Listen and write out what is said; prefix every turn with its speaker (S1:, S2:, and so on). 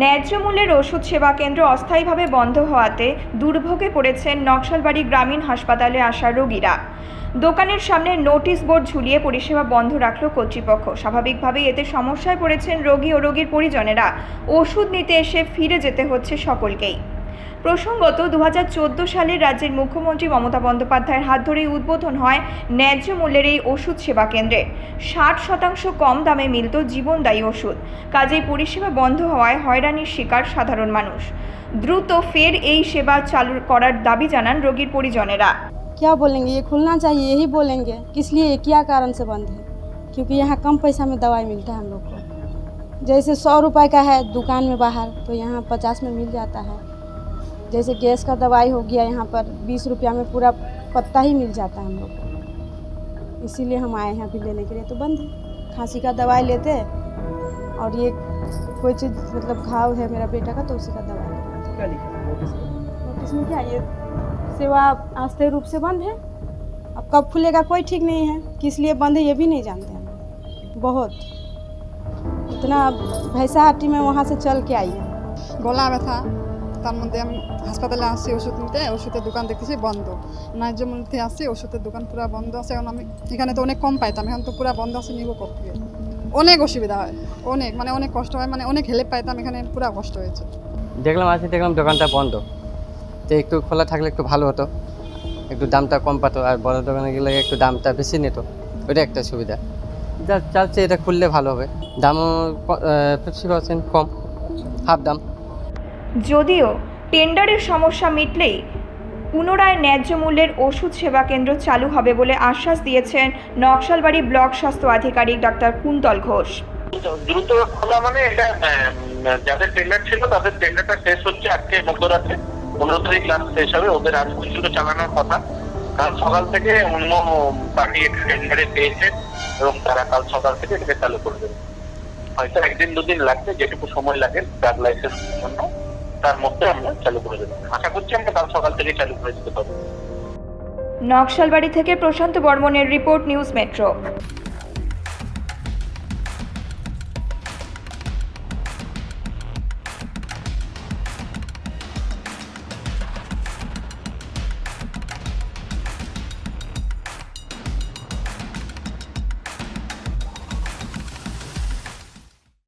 S1: ন্যায্য মূল্যের ওষুধ সেবা কেন্দ্র অস্থায়ীভাবে বন্ধ হওয়াতে দুর্ভোগে পড়েছেন নকশালবাড়ি গ্রামীণ হাসপাতালে আসা রোগীরা। দোকানের সামনে নোটিশ বোর্ড ঝুলিয়ে পরিষেবা বন্ধ রাখল কর্তৃপক্ষ। স্বাভাবিকভাবেই এতে সমস্যায় পড়েছেন রোগী ও রোগীর পরিজনেরা। ওষুধ নিতে এসে ফিরে যেতে হচ্ছে সকলকেই। প্রসঙ্গত দু সালে রাজ্যের মুখ্যমন্ত্রী মমতা বন্দ্যোপাধ্যায়ের হাত ধরেই উদ্বোধন হয় ন্যায্য মূল্যের এই ওষুধ সেবা কেন্দ্রে ষাট শতাংশ কম দামে মিলত জীবনদায়ী ওষুধ কাজেই পরিষেবা বন্ধ হওয়ায় হয়রানির শিকার সাধারণ মানুষ দ্রুত ফের এই সেবা চালু করার দাবি জানান রোগীর পরিজনেরা
S2: क्या बोलेंगे ये खुलना चाहिए यही बोलेंगे किस लिए ये क्या कारण से बंद है क्योंकि यहाँ कम पैसा में दवाई मिलता है हम लोग को जैसे सौ रुपए का है दुकान में बाहर तो यहाँ पचास में मिल जाता है जैसे गैस का दवाई हो गया यहाँ पर बीस रुपया में पूरा पत्ता ही मिल जाता है हम लोग को। इसीलिए हम आए हैं अभी लेने के लिए। तो बंद है खांसी का दवाई लेते हैं और ये कोई चीज़ मतलब घाव है मेरा बेटा का तो उसी का दवाई नोटिस में क्या ये सेवा आस्ते रूप से बंद है? अब कब खुलेगा कोई ठीक नहीं है। किस लिए बंद है ये भी नहीं जानते हम बहुत। इतना भैंसा हट्टी में वहाँ से चल के आई है
S3: गोला में था। তার মধ্যে আমি হাসপাতালে আসছি ওষুধ নিতে, ওষুধের দোকান দেখতেছি বন্ধ। ন্যায্য মূল্যে আসছি ওষুধের দোকান পুরো বন্ধ আছে। এখন আমি এখানে তো অনেক কম পাইতাম, এখন তো পুরো বন্ধ আছে, নিব থেকে অনেক অসুবিধা হয়, অনেক মানে অনেক কষ্ট হয় মানে অনেক হেল্প পাইতাম, এখানে পুরো কষ্ট হয়েছে।
S4: দেখলাম আজকে দেখলাম দোকানটা বন্ধ। তো একটু খোলা থাকলে একটু ভালো হতো, একটু দামটা কম পাতো, আর বড় দোকানে গেলে একটু দামটা বেশি নিত। ওটা একটা সুবিধা। যা চাচ্ছে এটা খুললে ভালো হবে। দামও ফিফটি পার্সেন্ট কম হাফ দাম।
S1: যদিও টেন্ডারের সমস্যা মিটলেই পুনরায় ন্যায্য মূল্যের ওষুধ সেবা কেন্দ্র চালু হবে বলে আশ্বাস দিয়েছেন নকশালবাড়ি ব্লক স্বাস্থ্য আধিকারিক ডাক্তার কুন্তল ঘোষ।
S5: দ্রুত খোলা মানে এটা যাদের টেন্ডার ছিল তাদের টেন্ডারটা শেষ হচ্ছে আজকে মধ্যরাতে। পনেরো তারিখ লাস্ট শেষ হবে, ওদের আজ পর্যন্ত চালানোর কথা। কাল সকাল থেকে অন্য পার্টি এটা টেন্ডারে পেয়েছে এবং তারা কাল সকাল থেকে এটাকে চালু করে হয়তো একদিন দুদিন লাগবে, যেটুকু সময় লাগে ড্রাগ লাইসেন্সের জন্য। তার মধ্যে আমরা চালু করে দেবো। আশা করছি আমরা কাল সকাল থেকে চালু করে দিতে পারব।
S1: নকশালবাড়ি থেকে প্রশান্ত বর্মনের রিপোর্ট নিউজ মেট্রো।